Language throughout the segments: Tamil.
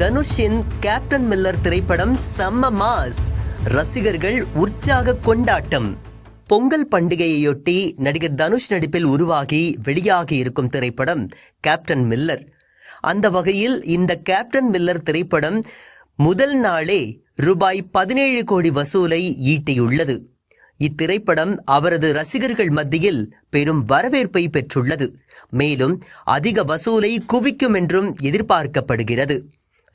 தனுஷின் கேப்டன் மில்லர் திரைப்படம் செம்ம மாஸ். ரசிகர்கள் உற்சாக கொண்டாட்டம். பொங்கல் பண்டிகையையொட்டி நடிகர் தனுஷ் நடிப்பில் உருவாகி வெளியாகி இருக்கும் திரைப்படம் கேப்டன் மில்லர். அந்த வகையில் இந்த கேப்டன் மில்லர் திரைப்படம் முதல் நாளே ரூபாய் பதினேழு கோடி வசூலை ஈட்டியுள்ளது. இத்திரைப்படம் அவரது ரசிகர்கள் மத்தியில் பெரும் வரவேற்பை பெற்றுள்ளது. மேலும் அதிக வசூலை குவிக்கும் என்றும் எதிர்பார்க்கப்படுகிறது.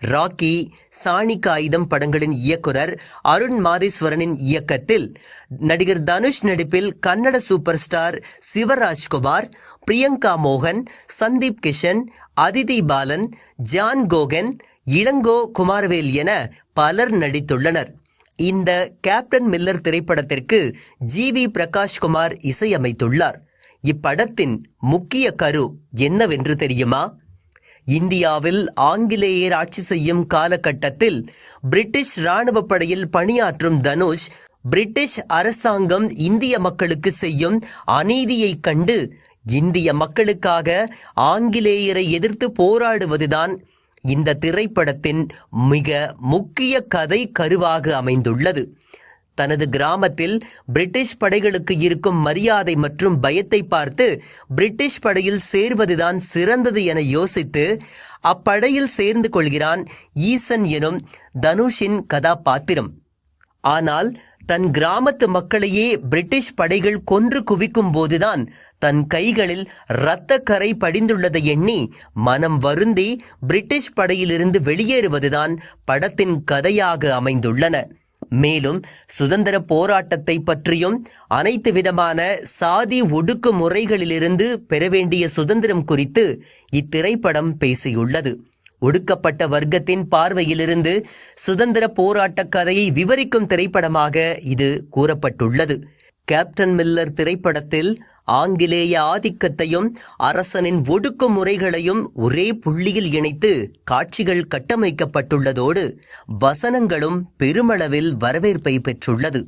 ராக்கி சாணிக்க ஆயுதம் படங்களின் இயக்குனர் அருண் மாதேஸ்வரனின் இயக்கத்தில். நடிகர் தனுஷ் நடிப்பில் கன்னட சூப்பர் ஸ்டார் சிவராஜ்குமார் பிரியங்கா மோகன் சந்தீப் கிஷன் அதிதி பாலன் ஜான் கோகன் இளங்கோ குமாரவேல் என பலர் நடித்துள்ளனர். இந்த கேப்டன் மில்லர் திரைப்படத்திற்கு ஜி வி பிரகாஷ்குமார் இசையமைத்துள்ளார். இப்படத்தின் முக்கிய கரு என்னவென்று தெரியுமா? இந்தியாவில் ஆங்கிலேயர் ஆட்சி செய்யும் காலகட்டத்தில் பிரிட்டிஷ் ராணுவ படையில் பணியாற்றும் தனுஷ் பிரிட்டிஷ் அரசாங்கம் இந்திய மக்களுக்கு செய்யும் அநீதியைக் கண்டு இந்திய மக்களுக்காக ஆங்கிலேயரை எதிர்த்து போராடுவதுதான் இந்த திரைப்படத்தின் மிக முக்கிய கதை கருவாக அமைந்துள்ளது. தனது கிராமத்தில் பிரிட்டிஷ் படைகளுக்கு இருக்கும் மரியாதை மற்றும் பயத்தை பார்த்து பிரிட்டிஷ் படையில் சேர்வதுதான் சிறந்தது என யோசித்து அப்படையில் சேர்ந்து கொள்கிறான் ஈசன் எனும் தனுஷின் கதாபாத்திரம். ஆனால் தன் கிராமத்து மக்களையே பிரிட்டிஷ் படைகள் கொன்று குவிக்கும் போதுதான் தன் கைகளில் இரத்த கரை படிந்துள்ளதை எண்ணி மனம் வருந்தி பிரிட்டிஷ் படையிலிருந்து வெளியேறுவதுதான் படத்தின் கதையாக அமைந்துள்ளன. மேலும் சுதந்திர போராட்டத்தை பற்றியும் அனைத்து விதமான சாதி ஒடுக்குமுறைகளிலிருந்து பெற வேண்டிய சுதந்திரம் குறித்து இத்திரைப்படம் பேசியுள்ளது. ஒடுக்கப்பட்ட வர்க்கத்தின் பார்வையிலிருந்து சுதந்திர போராட்ட கதையை விவரிக்கும் திரைப்படமாக இது கூறப்பட்டுள்ளது. கேப்டன் மில்லர் திரைப்படத்தில் ஆங்கிலேய ஆதிக்கத்தையும் அரசனின் ஒடுக்குமுறைகளையும் ஒரே புள்ளியில் இணைத்து காட்சிகள் கட்டமைக்கப்பட்டுள்ளதோடு வசனங்களும் பெருமளவில் வரவேற்பை பெற்றுள்ளது.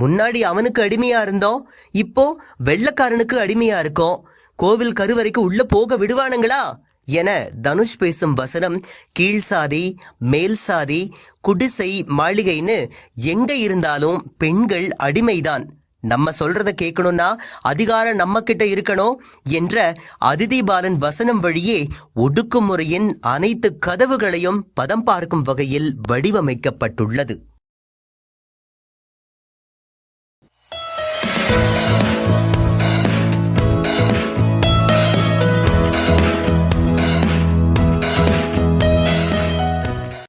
முன்னாடி அவனுக்கு அடிமையா இருந்தோம் இப்போ வெள்ளக்காரனுக்கு அடிமையா இருக்கோம். கோவில் கருவறைக்கு உள்ள போக விடுவானுங்களா? என தனுஷ் பேசும் வசனம் கீழ் சாதி மேல் சாதி குடிசை மாளிகைன்னு எங்க இருந்தாலும் பெண்கள் அடிமைதான். நம்ம சொல்றத கேட்கணும்னா அதிகாரம் நம்ம கிட்ட இருக்கணும் என்ற அதிதி பாலன் வசனம் வழியே ஒடுக்குமுறையின் அனைத்து கதவுகளையும் பதம் பார்க்கும் வகையில் வடிவமைக்கப்பட்டுள்ளது.